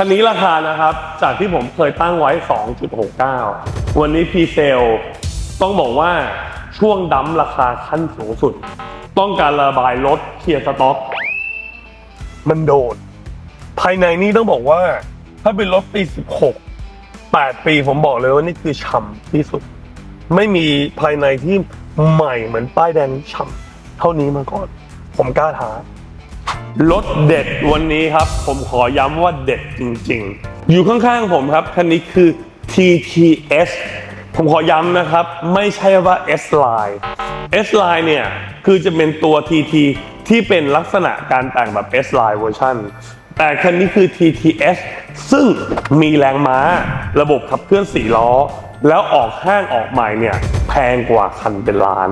คันนี้ราคานะครับ จากที่ผมเคยตั้งไว้ 2.69 วันนี้พีเซลต้องบอกว่าช่วงดั้มราคาขั้นสูงสุด ต้องการระบายรถเคลียร์สต็อก มันโดนภายในนี่ต้องบอกว่า ถ้าเป็นรถปี 16 8 ปีผมบอกเลยว่านี่คือฉ่ำที่สุด ไม่มีภายในที่ใหม่เหมือนป้ายแดงฉ่ำเท่านี้มาก่อน ผมกล้าท้า รถเด็ดวันนี้ครับ ผมขอย้ำว่าเด็ดจริงๆ อยู่ข้างๆผมครับ คันนี้คือ TTS ผมขอย้ำนะครับ ไม่ใช่ว่า S Line S Line เนี่ย คือจะเป็นตัว TT ที่เป็นลักษณะการแต่งแบบ S Line เวอร์ชันแต่คันนี้คือ TTS ซึ่งมีแรงม้า ระบบขับเคลื่อน4ล้อ แล้วออกห้างออกใหม่เนี่ย แพงกว่าคันเป็นล้าน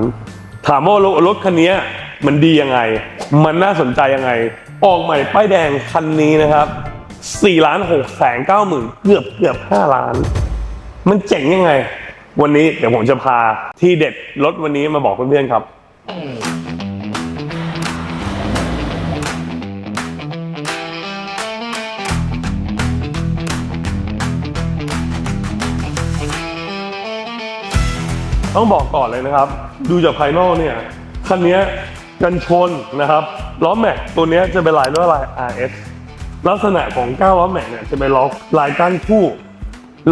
ถามว่ารถรถคันนี้ มันดียังไง มันน่าสนใจยังไง ออกใหม่ป้ายแดงคันนี้นะครับ4ล้าน6แสน9หมื่นเกือบเกือบ5ล้าน มันเจ๋งยังไง วันนี้เดี๋ยวผมจะพาที่เด็ดรถวันนี้มาบอกเพื่อนๆครับต้องบอกก่อนเลยนะครับ ดูจากภายนอกเนี่ย คันนี้ กันชนนะครับล้อแม็กตัวนี้จะเป็นลายลวดลาย RS ลักษณะของ9ล้อแม็กเนี่ยจะเป็นล้อลายก้านคู่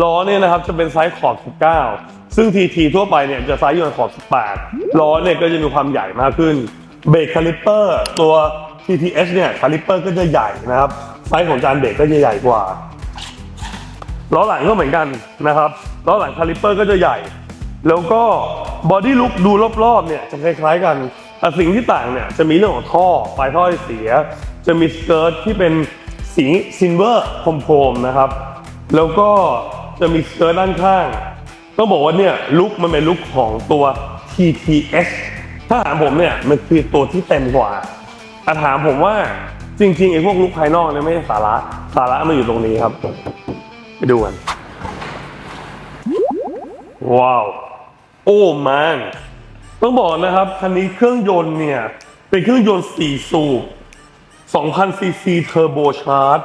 ล้อเนี่ยนะครับจะเป็นไซส์ขอบ 19 ซึ่ง TT ทั่วไปเนี่ยจะไซส์อยู่ในขอบ 18 ล้อเนี่ยก็จะมีความใหญ่มากขึ้น เบรกคาลิปเปอร์ตัว TTS เนี่ยคาลิปเปอร์ก็จะใหญ่นะครับ ไซส์ของจานเบรกก็จะใหญ่กว่า ล้อหลังก็เหมือนกันนะครับ ล้อหลังคาลิปเปอร์ก็จะใหญ่ แล้วก็บอดี้ลุ k ดูรอบๆเนี่ยจะคล้ายๆกัน แต่สิ่งที่ต่างเนี่ยจะมีเรื่องของท่อปลายท่อที่เสีย จะมีสเกิร์ตที่เป็นสีซิลเวอร์โครมๆนะครับ แล้วก็จะมีสเกิร์ตด้านข้างต้องบอกว่าเนี่ยลุคมันเป็นลุคของตัว TTS ถ้าถามผมเนี่ยมันคือตัวที่เต็มกว่าแต่ถามผมว่าจริงๆไอ้พวกลุคภายนอกเนี่ยไม่ใช่สาระสาระมันอยู่ตรงนี้ครับ ไปดูกันว้าว โอ้มัน ต้องบอกนะครับคันนี้เครื่องยนต์เนี่ย เป็นเครื่องยนต์4สูบ2,000ซีซีเทอร์โบชาร์จ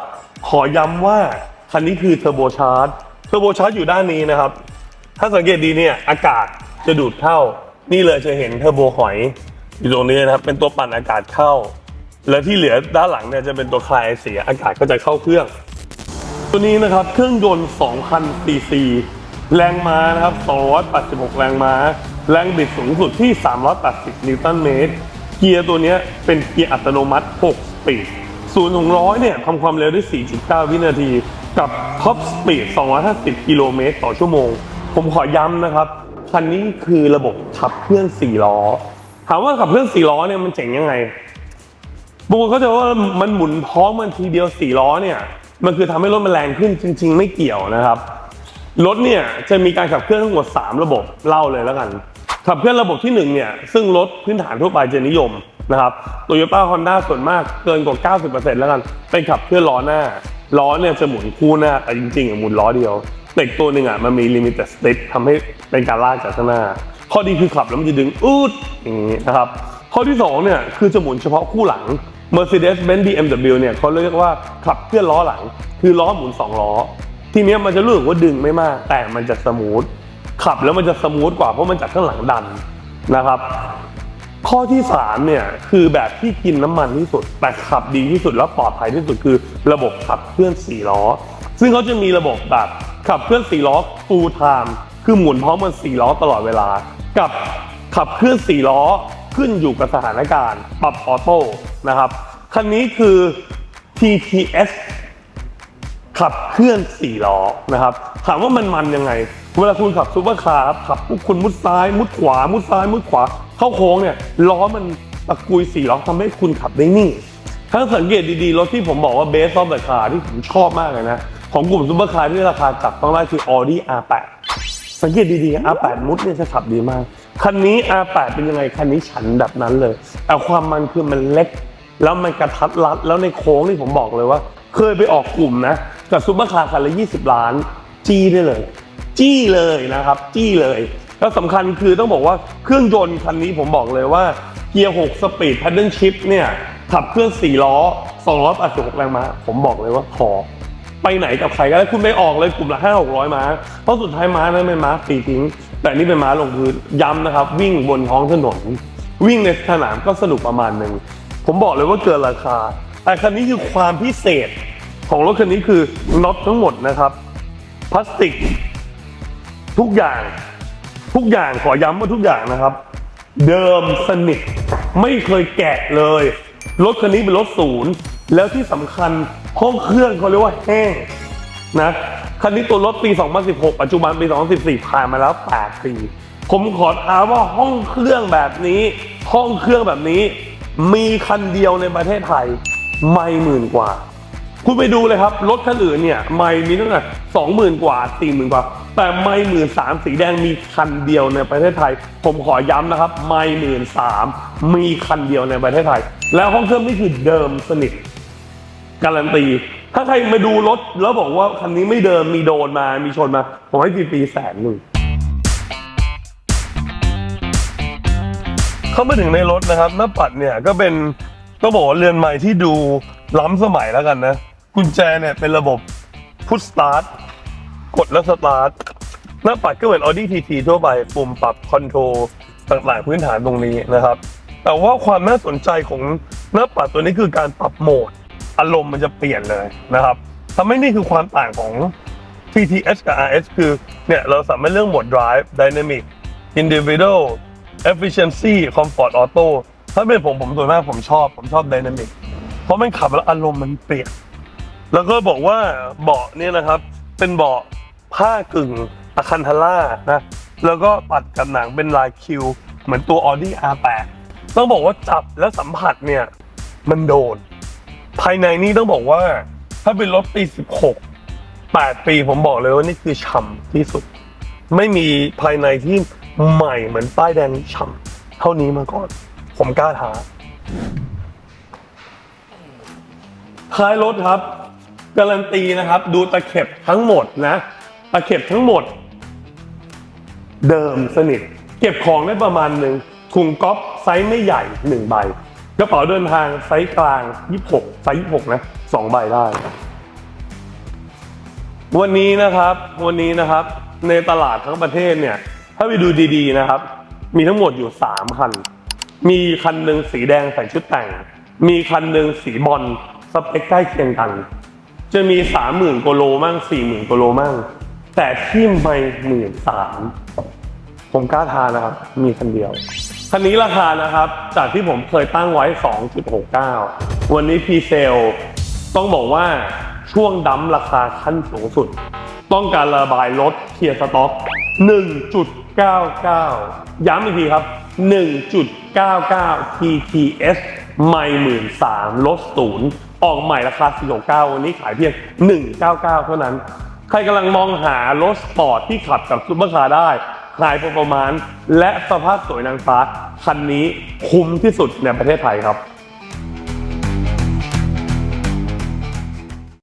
ขอย้ำว่าคันนี้คือเทอร์โบชาร์จเทอร์โบชาร์จอยู่ด้านนี้นะครับ ถ้าสังเกตดีเนี่ยอากาศจะดูดเข้า นี่เลยจะเห็นเทอร์โบหอยอยู่ตรงนี้นะครับ เป็นตัวปั่นอากาศเข้า และที่เหลือด้านหลังเนี่ยจะเป็นตัวคลายเสียอากาศก็จะเข้าเครื่อง ตัวนี้นะครับเครื่องยนต์2,000ซีซีแรงม้านะครับ286 แรงม้า แรงบิดสูงสุดที่ 380 นิวตันเมตร เกียร์ตัวนี้เป็นเกียร์อัตโนมัติ 6 สปีดศูนย์ถึงร้อยเนี่ยทำความเร็วได้ 4.9 วินาที กับท็อปสปีด 250 กิโลเมตรต่อชั่วโมง ผมขอย้ำนะครับ คันนี้คือระบบขับเคลื่อน 4 ล้อ ถามว่าขับเคลื่อน 4 ล้อเนี่ยมันเจ๋งยังไงบางคนเขาจะว่ามันหมุนพร้อมมันทีเดียวสี่ล้อเนี่ย มันคือทำให้รถมันแรงขึ้นจริง ๆ ไม่เกี่ยวนะครับ รถเนี่ยจะมีการขับเคลื่อนทั้งหมด 3 ระบบเล่าเลยแล้วกัน ขับเคลื่อนระบบที่1เนี่ยซึ่งรถพื้นฐานทั่วไปจะนิยมนะครับโตโยต้าฮอนด้าส่วนมากเกินกว่า 90%แล้วกันเป็นขับเคลื่อนล้อหน้าล้อเนี่ยจะหมุนคู่หน้าแต่จริงๆอะหมุนล้อเดียวแต่อีกตัวหนึ่งอะมันมีลิมิตสติ c ทำให้เป็นการลากจากข้างหน้า ข้อดีคือขับแล้วมันจะดึงอูดอย่างนี้นะครับข้อที่สองเนี่ยคือจะหมุนเฉพาะคู่หลัง Mercedes-Benz BMW เนี่ยเขาเรียกว่าขับเคลื่อนล้อหลัง คือล้อหมุนสองล้อ ทีเนี้ยมันจะรู้สึกว่าดึงไม่มาก แต่มันจะสมูท ขับแล้วมันจะสมูทกว่าเพราะมันจากข้างหลังดันนะครับ ข้อที่3เนี่ยคือแบบที่กินน้ำมันที่สุด แต่ขับดีที่สุดและปลอดภัยที่สุดคือระบบขับเคลื่อน4ล้อ ซึ่งเขาจะมีระบบแบบขับเคลื่อน4ล้อ full time คือหมุนพร้อมกัน4ล้อตลอดเวลา กับขับเคลื่อน4ล้อขึ้นอยู่กับสถานการณ์ปรับออโต้นะครับคันนี้คือ TTS ขับเคลื่อน4ล้อนะครับ ถามว่ามันมันยังไง เวลาคุณขับซูเปอร์คาร์ขับปุ๊บคุณมุดซ้าย มุดขวา มุดซ้าย มุดขวา เข้าโค้งเนี่ยล้อมันตะกุย4ล้อทำให้คุณขับได้นิ่ง ถ้าสังเกตดีๆ รถที่ผมบอกว่าเบสออฟเดอะคาร์ที่ผมชอบมากเลยนะ ของกลุ่มซูเปอร์คาร์ที่ราคาจับต้องได้คือ Audi R8 สังเกตดีๆ R8 มุดเนี่ยจะขับดีมาก คันนี้ R8 เป็นยังไง คันนี้ฉันแบบนั้นเลยแต่ความมันคือมันเล็ก แล้วมันกระทัดรัด แล้วในโค้งที่ผมบอกเลยว่า เคยไปออกกลุ่มนะ กับซุปเปอร์คาร์คันละ 20 ล้าน จี้ได้เลย จี้เลยนะครับ จี้เลย แล้วสำคัญคือต้องบอกว่าเครื่องยนต์คันนี้ผมบอกเลยว่าเกียร์ 6 สปีด paddle shift เนี่ย ขับเคลื่อน4ล้อ286แรงม้า ผมบอกเลยว่าพอไปไหนกับใครก็ได้คุณไม่ออกเลยกลุ่มละห้าหกร้อยม้า เพราะสุดท้ายม้านั้นเป็นม้าฟรีทิ้ง แต่นี่เป็นม้าลงพื้นย้ำนะครับ วิ่งบนท้องถนน วิ่งในสนามก็สนุกประมาณหนึ่ง ผมบอกเลยว่าเกินราคา แต่คันนี้คือความพิเศษของรถคันนี้คือน็อตทั้งหมดนะครับ พลาสติก ทุกอย่างทุกอย่างขอย้ำว่าทุกอย่างนะครับ เดิมสนิทไม่เคยแกะเลย รถคันนี้เป็นรถศูนย์ แล้วที่สำคัญห้องเครื่องเขาเรียกว่าแห้งนะคันนี้ตัวรถปี 2016 ปัจจุบันปี 2014 ผ่านมาแล้ว 8 ปี ผมขอท้าว่าห้องเครื่องแบบนี้ ห้องเครื่องแบบนี้ มีคันเดียวในประเทศไทย ไม่หมื่นกว่า คุณไปดูเลยครับ รถคันอื่นเนี่ย ไม่มีตั้งแต่สองหมื่นกว่าสี่หมื่นกว่า แต่ไม่หมื่นสามสีแดงมีคันเดียวในประเทศไทย ผมขอย้ำนะครับ ไม่หมื่นสามมีคันเดียวในประเทศไทย แล้วห้องเครื่องนี่คือเดิมสนิทการันตี ถ้าใครมาดูรถแล้วบอกว่าคันนี้ไม่เดิมมีโดนมา มีชนมา ผมให้ฟรีๆแสนหนึ่งเข้ามาถึงในรถนะครับหน้าปัดเนี่ยก็เป็นต้องบอกว่าเรือนใหม่ที่ดูล้ำสมัยแล้วกันนะ กุญแจเนี่ยเป็นระบบพุชสตาร์ท กดแล้วสตาร์ทหน้าปัดก็เหมือน Audi TT ทั่วไป ปุ่มปรับคอนโทรลต่างๆพื้นฐานตรงนี้นะครับ แต่ว่าความน่าสนใจของหน้าปัดตัวนี้คือการปรับโหมด อารมณ์มันจะเปลี่ยนเลยนะครับทำให้นี่คือความต่างของ TTS กับ RS คือเนี่ยเราสามารถเลือกโหมด Drive Dynamic Individual Efficiency Comfort Auto ถ้าเป็นผมผมส่วนมากผมชอบ ผมชอบ Dynamic เพราะมันขับแล้วอารมณ์มันเปลี่ยน แล้วก็บอกว่าเบาะเนี่ยนะครับ เป็นเบาะ ผ้ากึ่งอะคันทาร่านะแล้วก็ปัดกับหนังเป็นลายคิว เหมือนตัว Audi R8 ต้องบอกว่าจับและสัมผัสเนี่ย มันโดน ภายในนี่ต้องบอกว่า ถ้าเป็นรถปี 16 8 ปีผมบอกเลยว่านี่คือฉ่ำที่สุด ไม่มีภายในที่ใหม่เหมือนป้ายแดงฉ่ำเท่านี้มาก่อน ผมกล้าท้าท้ายรถครับ การันตีนะครับ ดูตะเข็บทั้งหมดนะ ตะเข็บทั้งหมด เดิมสนิท เก็บของได้ประมาณหนึ่งถุงก๊อฟไซส์ไม่ใหญ่หนึ่งใบกระเป๋าเดินทางไซส์กลาง 26 ไซส์ 26 นะสองใบได้ วันนี้นะครับ วันนี้นะครับ ในตลาดทั้งประเทศเนี่ย ถ้าไปดูดีๆนะครับ มีทั้งหมดอยู่ 3 คัน มีคันหนึ่งสีแดงใส่ชุดแต่ง มีคันหนึ่งสีบอลสเปคใกล้เคียงกัน จะมี 30,000กโลมั่ง40,000กโลมั่ง แต่ที่ไม่หมื่นสามผมกล้าทานนะครับ มีคันเดียว คันนี้ราคานะครับ จากที่ผมเคยตั้งไว้ 2.69 วันนี้พีเซลต้องบอกว่าช่วงดั้มราคาขั้นสูงสุด ต้องการระบายรถเคลียร์สต็อก 1.99 ย้ำอีกทีครับ 1.99 TTS ไม่หมื่นสามลดศูนย์ออกใหม่ราคา 469 วันนี้ขายเพียง 199 เท่านั้น ใครกำลังมองหารถสปอร์ตที่ขับกับซุปเปอร์คาร์ได้ขายประมาณ และสภาพสวยนางฟ้า คันนี้คุ้มที่สุดในประเทศไทยครับ